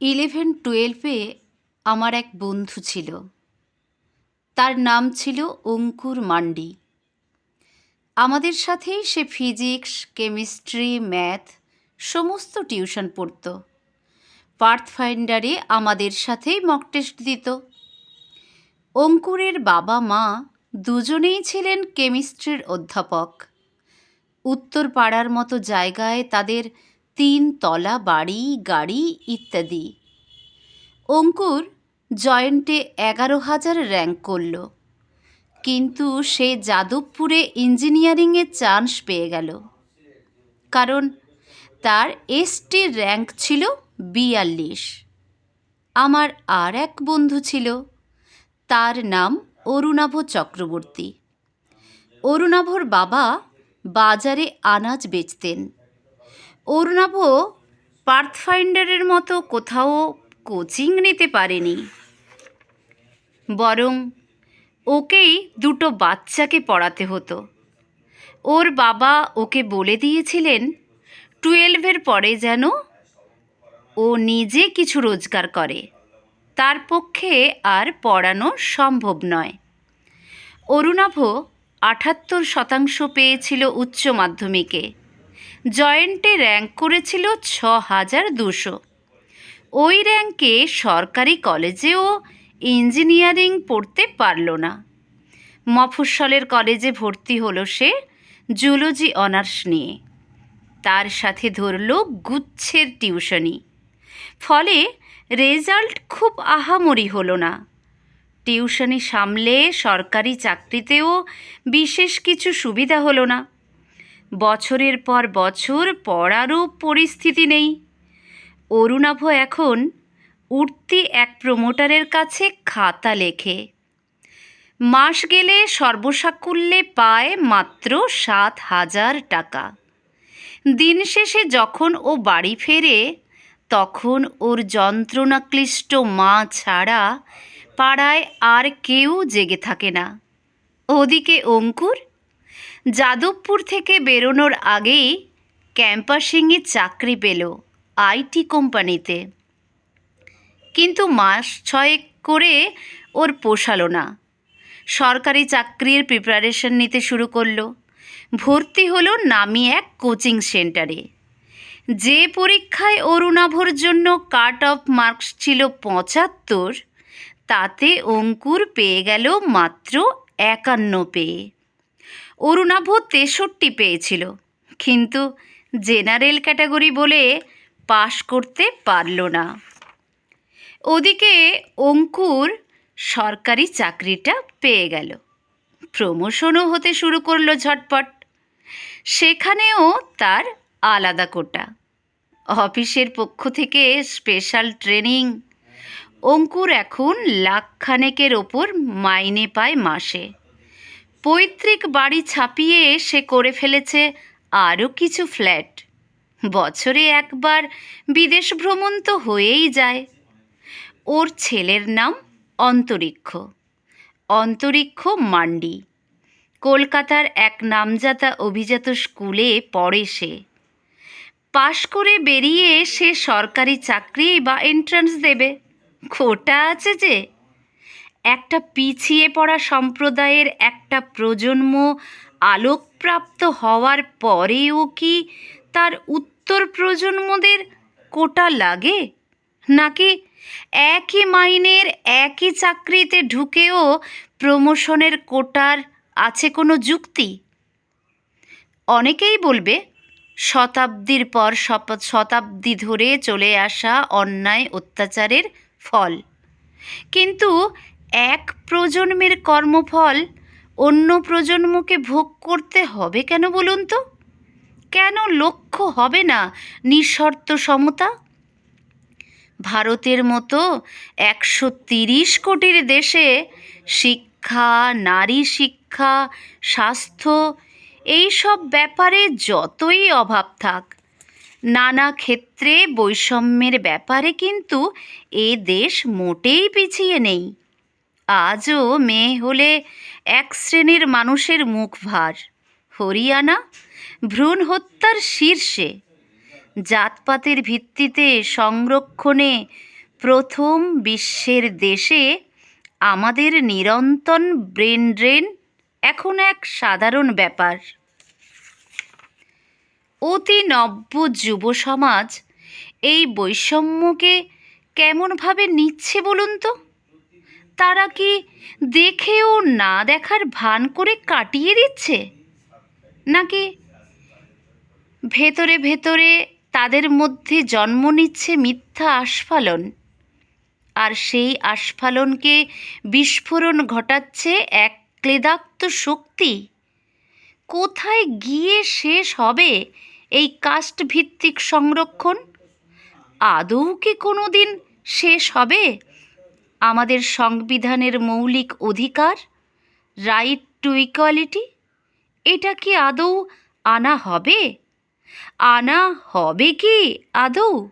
Eleven টুয়েলভে আমার এক বন্ধু ছিল। তার নাম ছিল অঙ্কুর মান্ডি। আমাদের সাথেই সে ফিজিক্স, কেমিস্ট্রি, ম্যাথ সমস্ত টিউশন পড়ত। পার্থ ফাইন্ডারে আমাদের সাথেই মক টেস্ট দিত। অঙ্কুরের বাবা মা দুজনেই ছিলেন কেমিস্ট্রির অধ্যাপক। উত্তর পাড়ার মতো জায়গায় তাদের তিন তলা বাড়ি, গাড়ি ইত্যাদি। অঙ্কুর জয়েন্টে এগারো হাজার র্যাঙ্ক করল। কিন্তু সে যাদবপুরে ইঞ্জিনিয়ারিংয়ে চান্স পেয়ে গেল। কারণ তার এসটি র্যাঙ্ক ছিল বিয়াল্লিশ। আমার আর এক বন্ধু ছিল, তার নাম অরুণাভ চক্রবর্তী। অরুণাভর বাবা বাজারে আনাজ বেচতেন। অরুণাভ পার্থফাইন্ডারের মতো কোথাও কোচিং নিতে পারেনি। বরং ওকেই দুটো বাচ্চাকে পড়াতে হতো। ওর বাবা ওকে বলে দিয়েছিলেন, টুয়েলভের পরে যেন ও নিজে কিছু রোজগার করে। তার পক্ষে আর পড়ানো সম্ভব নয়। অরুণাভ আটাত্তর শতাংশ পেয়েছিল উচ্চ মাধ্যমিকে। জয়েন্টে র্যাঙ্ক করেছিল ছ হাজার দুশো। ওই র্যাঙ্কে সরকারি কলেজেও ইঞ্জিনিয়ারিং পড়তে পারল না। মফস্বলের কলেজে ভর্তি হলো সে জুলজি অনার্স নিয়ে। তার সাথে ধরল গুচ্ছের টিউশনি। ফলে রেজাল্ট খুব আহামরি হলো না। টিউশনি সামলে সরকারি চাকরিতেও বিশেষ কিছু সুবিধা হলো না। বছরের পর বছর পড়ারও পরিস্থিতি নেই। অরুণাভ এখন উঠতি এক প্রমোটারের কাছে খাতা লেখে। মাস গেলে সর্বসাকুল্যে পায় মাত্র সাত হাজার টাকা। দিন শেষে যখন ও বাড়ি ফেরে, তখন ওর যন্ত্রণাক্লিষ্ট মা ছাড়া পাড়ায় আর কেউ জেগে থাকে না। ওদিকে অঙ্কুর যাদবপুর থেকে বেরোনোর আগেই ক্যাম্পাসিংয়ে চাকরি পেল আইটি কোম্পানিতে। কিন্তু মাস ছয়েক করে ওর পোষালো না। সরকারি চাকরির প্রিপারেশন নিতে শুরু করল। ভর্তি হলো নামি এক কোচিং সেন্টারে। যে পরীক্ষায় অরুণাভর জন্য কাট অফ মার্কস ছিল পঁচাত্তর, তাতে অঙ্কুর পেয়ে গেল মাত্র একান্ন পেয়ে অরুণাভ তেষট্টি পেয়েছিল। কিন্তু জেনারেল ক্যাটাগরি বলে পাশ করতে পারল না। ওদিকে অঙ্কুর সরকারি চাকরিটা পেয়ে গেল। প্রমোশনও হতে শুরু করল ঝটপট। সেখানেও তার আলাদা কোটা। অফিসের পক্ষ থেকে স্পেশাল ট্রেনিং। অঙ্কুর এখন লাখখানেকের ওপর মাইনে পায় মাসে। পৈতৃক বাড়ি ছাপিয়ে সে করে ফেলেছে আরও কিছু ফ্ল্যাট। বছরে একবার বিদেশ ভ্রমণ তো হয়েই যায়। ওর ছেলের নাম অন্তরিক্ষ। অন্তরিক্ষ মান্ডি। কলকাতার এক নামজাতা অভিজাত স্কুলে পড়ে সে। পাশ করে বেরিয়ে সে সরকারি চাকরি বা এন্ট্রান্স দেবে। খোটা আছে যে। একটা পিছিয়ে পড়া সম্প্রদায়ের একটা প্রজন্ম আলোকপ্রাপ্ত হওয়ার পরেও কি তার উত্তর প্রজন্মদের কোটা লাগে? নাকি একই মাইনের একই চাকরিতে ঢুকেও প্রমোশনের কোটার আছে কোনো যুক্তি? অনেকেই বলবে, শতাব্দীর পর শতাব্দী ধরে চলে আসা অন্যায় অত্যাচারের ফল। কিন্তু এক প্রজন্মের কর্মফল অন্য প্রজন্মকে ভোগ করতে হবে কেন বলুন তো? কেন লক্ষ্য হবে না নিঃশর্ত সমতা? ভারতের মতো একশো তিরিশ কোটির দেশে শিক্ষা, নারী শিক্ষা, স্বাস্থ্য এইসব ব্যাপারে যতই অভাব থাক, নানা ক্ষেত্রে বৈষম্যের ব্যাপারে কিন্তু এ দেশ মোটেই পিছিয়ে নেই। আজও মেয়ে হলে এক শ্রেণির মানুষের মুখ ভার। হরিয়ানা, ভ্রূণ হত্যার শীর্ষে। জাতপাতের ভিত্তিতে সংরক্ষণে প্রথম বিশ্বের দেশে আমাদের নিরন্তন ব্রেন ড্রেন এখন এক সাধারণ ব্যাপার। অতি নব্য যুব সমাজ এই বৈষম্যকে কেমনভাবে নিচ্ছে বলুন তো? তারা কি দেখেও না দেখার ভান করে কাটিয়ে দিচ্ছে? নাকি ভেতরে ভেতরে তাদের মধ্যে জন্ম নিচ্ছে মিথ্যা আস্ফালন? আর সেই আস্ফালনকে বিস্ফোরণ ঘটাচ্ছে এক ক্লেদাক্ত শক্তি? কোথায় গিয়ে শেষ হবে এই কাস্টভিত্তিক সংরক্ষণ? আদৌ কি কোনো দিন শেষ হবে? আমাদের সংবিধানের মৌলিক অধিকার রাইট টু ইকুয়ালিটি এটা কি আদৌ আনা হবে? আনা হবে কি আদৌ?